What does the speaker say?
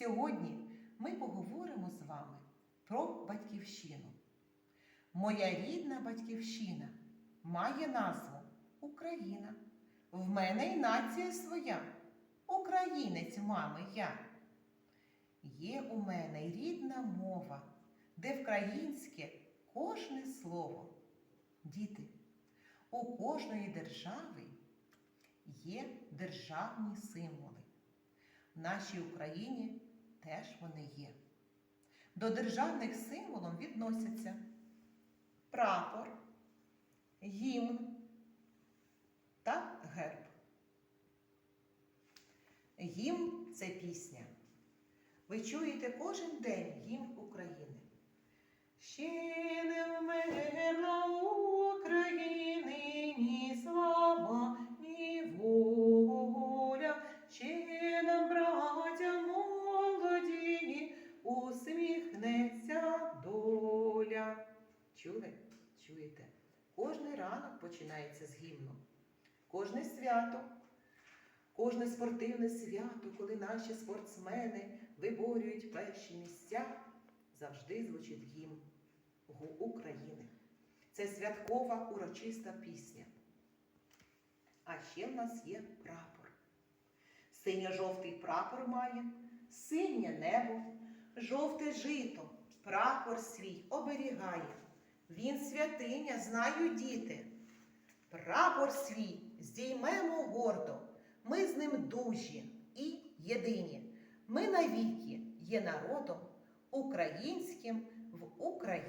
Сьогодні ми поговоримо з вами про батьківщину. Моя рідна батьківщина має назву Україна. В мене й нація своя. Українець, мами, я. Є у мене рідна мова, де вкраїнське кожне слово. Діти, у кожної держави є державні символи. В нашій Україні теж вони є. До державних символів відносяться прапор, гімн та герб. Гімн це пісня. Ви чуєте кожен день гімн України. Чули? Чуєте? Кожний ранок починається з гімну. Кожне свято, кожне спортивне свято, коли наші спортсмени виборюють перші місця, завжди звучить гімн України. Це святкова урочиста пісня. А ще в нас є прапор. Синьо-жовтий прапор має, синє небо, жовте жито, прапор свій оберігає. Він святиня, знаю діти. Прапор свій здіймемо гордо, ми з ним дужі і єдині. Ми навіки є народом українським в Україні.